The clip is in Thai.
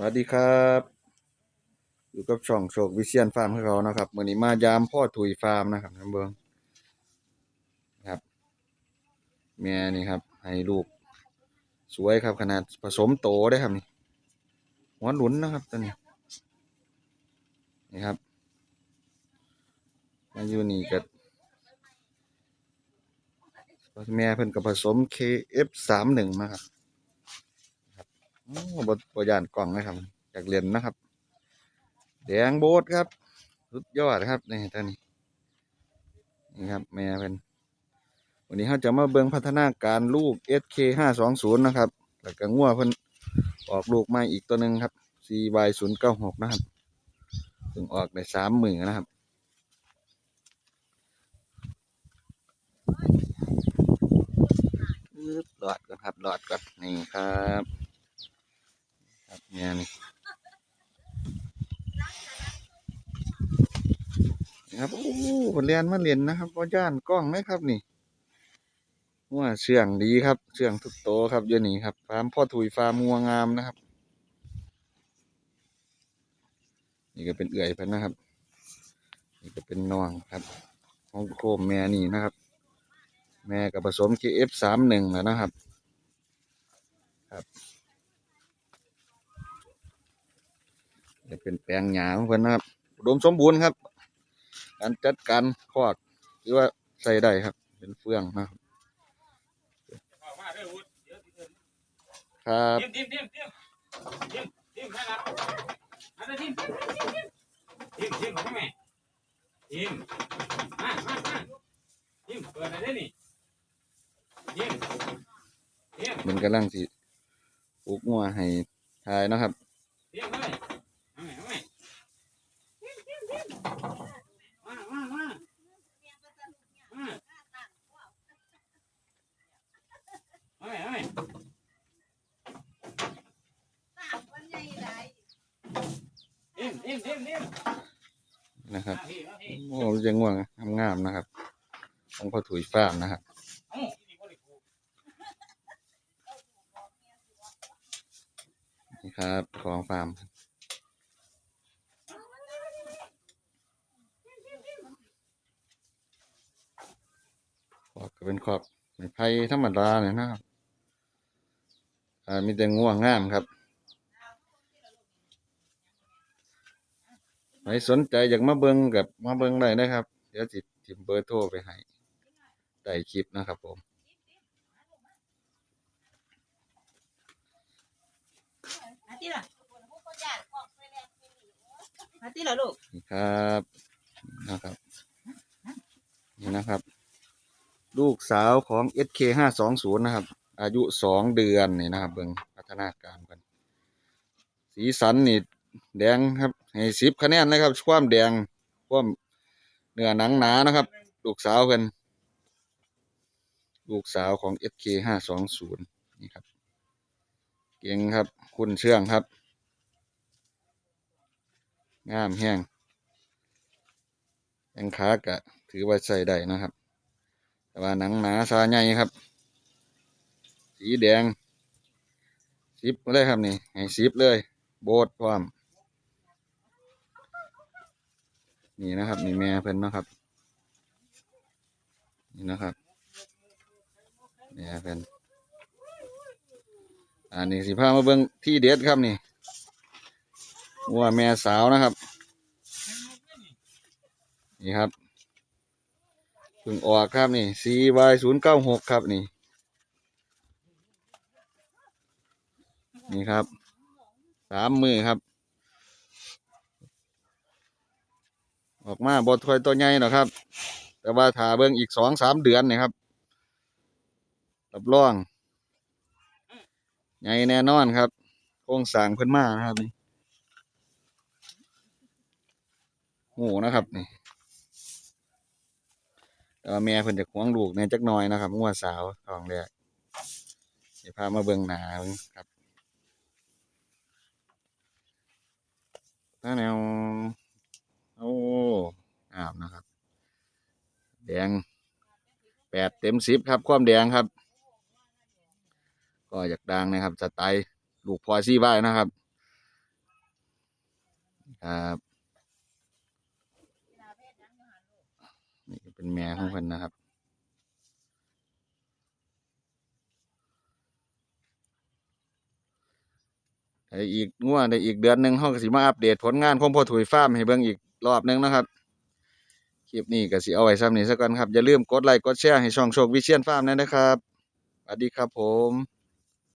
สวัสดีครับ อยู่กับช่องโชควิเชียนฟาร์มของเรานะครับมื้อนี้มายามพ่อถุยฟาร์มนะครับท่านเบิงครับแม่นี่ครับ ให้ลูก สวยครับขนาดผสมโตได้ครับนี่หัวหลุนนะครับตัวนี้นี่ครับมาอยู่นี่ก็แม่เพิ่นก็ผสม KF31 มาครับ โอ้บทบยานกล่องนะครับอยากเรียนนะครับ แดงโบดครับ สุดยอดครับนี่ท่านนี้นี่ครับแม่เป็นวันนี้เขาจะมาเบิ่งพัฒนาการลูก SK ห้าสองศูนย์นะครับแล้วก็งัวเพิ่นออกลูกม่อีกตัวหนึ่งครับ CY ศูนย์เก้าหกนะครับถึงออกในสามหมื่นนะครับหลอดก่อนครับหลอดก่อนนี่ครับ เนี่ยนี่นะครับโอ้หคนเรียนมาเรียนนะครับพ่อย่านกล้องไหมครับนี่ว่าเชื่องดีครับเชื่องทุกโตวครับเยนี้ครับฟาร์มพ่อถุยฟาร์มงัวงามนะครับ นี่ก็เป็นเอื่อยเพิ่นนะครับ นี่ก็เป็นนองครับของโคมแม่นี่นะครับ แม่กับผสม KF สามหนึ่งแล้วนะครับจะเป็นแปลงหญ้าของเพิ่นนะครับอุดมสมบูรณ์ครับ การจัดการคอกถือว่าใส่ได้ครับ เป็นเฟืองนะครับครับมันกำลังสิปลูกงัวให้ทายนะครับ ทีมเลยเอาแม่เอาแม่ทีมทีมทีมมามามามาเอาแม่เอาแม่ทีมทีมทีมทีม นะครับมาพี่มาพี่โอ้จะง่วงงามๆนะครับของพ่อถุยฟาร์มนะครับนี่ครับของฟาร์มขอกก็เป็นขอบไม้ไผ่ธรรมดาเนี่ยนะครับอ่ามีแต่ง่วงงามครับ ใค รสนใจอยากมาเบิ่งกับมาเบิ่งได้นะครับ เดี๋ยวจิทิมเบอร์โทรไปให้ใต้คลิปนะครับผมมาที่ละมาที่ละลูกนี่ครับนะครับนี่นะครับ ลูกสาวของ SK ห้าสองศูนย์นะครับ อายุสองเดือนนี่นะครับ เบิ่งพัฒนาการกัน สีสันนี่ แดงครับ ให้สิบคะแนนเลยครับความแดงความเนื้อหนังหนานะครับ ลูกสาวเพิ่นลูกสาวของ SK ห้าสองศูนย์นี่ครับ เก่งครับ คุณเชื่องครับ งามแห้งแข้งขากะถือว่าใส่ได้นะครับ แต่ว่าหนังหนาซาใหญ่ครับ สีแดงซิปเลยครับนี่ ให้ซิปเลย โบดพร้อม นี่นะครับนี่แม่เพิ่นนะครับ นี่นะครับแม่เพิ่นอันนี้สิพามาเบิ่งที่เด็ดครับนี่วัวแม่สาวนะครับ นี่ครับเพิ่งออกครับนี่ CY ศูนย์เก้าหกครับนี่ นี่ครับสามมือครับ ออกมาบทถอยตัวใหญ่หรอครับ แต่ว่าถาเบิ่งอีกสองสามเดือนนี่ครับรับรองใหญ่แน่นอนครับโครงสร้างเพิ่นมานะครับนี่โหนะครับนี่แต่ว่าแม่เพิ่นจะควงลูกในจักน่อยนะครับงัวสาวทองแรกเดี๋ยวพามาเบิ่งหนาครับถ้าแนวโอ้งามนะครับ แดงแปดเต็มสิบครับความแดงครับ ก็อยากดังนะครับสไตล์ลูกพอซี่บ้ายนะครับครับนี่เป็นแม่ของเพิ่นนะครับได้อีกงัวได้อีกเดือนหนึ่งเฮาก็สิมาอัปเดตผลงานของพ่อถุยฟ้ามให้เบิ่งอีกรอบหนึงนะครับ คลิปนี้ก็สิเอาไว้ซ้ำนี้ซะก่อนครับ อย่าลืมกดไลค์กดแชร์ให้ช่องโชควิเชียนฟาร์มนะนะครับสวัสดีครับผม